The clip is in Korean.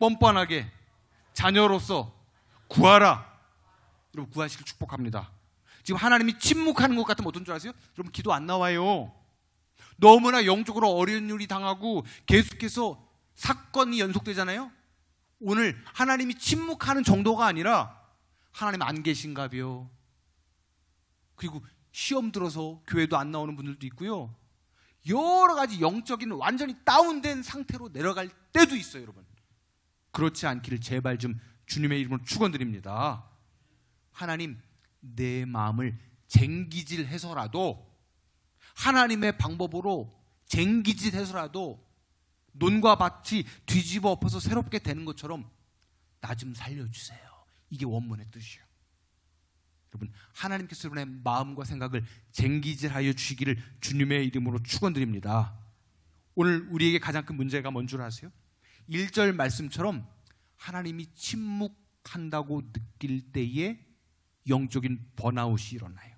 뻔뻔하게 자녀로서 구하라. 여러분 구하시길 축복합니다. 지금 하나님이 침묵하는 것 같으면 어떤 줄 아세요? 여러분 기도 안 나와요. 너무나 영적으로 어려운 일이 당하고 계속해서 사건이 연속되잖아요. 오늘 하나님이 침묵하는 정도가 아니라 하나님 안 계신가벼. 그리고 시험 들어서 교회도 안 나오는 분들도 있고요. 여러 가지 영적인 완전히 다운된 상태로 내려갈 때도 있어요, 여러분. 그렇지 않기를 제발 좀 주님의 이름으로 축원드립니다. 하나님 내 마음을 쟁기질해서라도 하나님의 방법으로 쟁기질해서라도 논과 밭이 뒤집어 엎어서 새롭게 되는 것처럼 나 좀 살려주세요. 이게 원문의 뜻이에요. 여러분 하나님께서 여러분의 마음과 생각을 쟁기질하여 주시기를 주님의 이름으로 축원드립니다. 오늘 우리에게 가장 큰 문제가 뭔 줄 아세요? 1절 말씀처럼 하나님이 침묵한다고 느낄 때에 영적인 번아웃이 일어나요.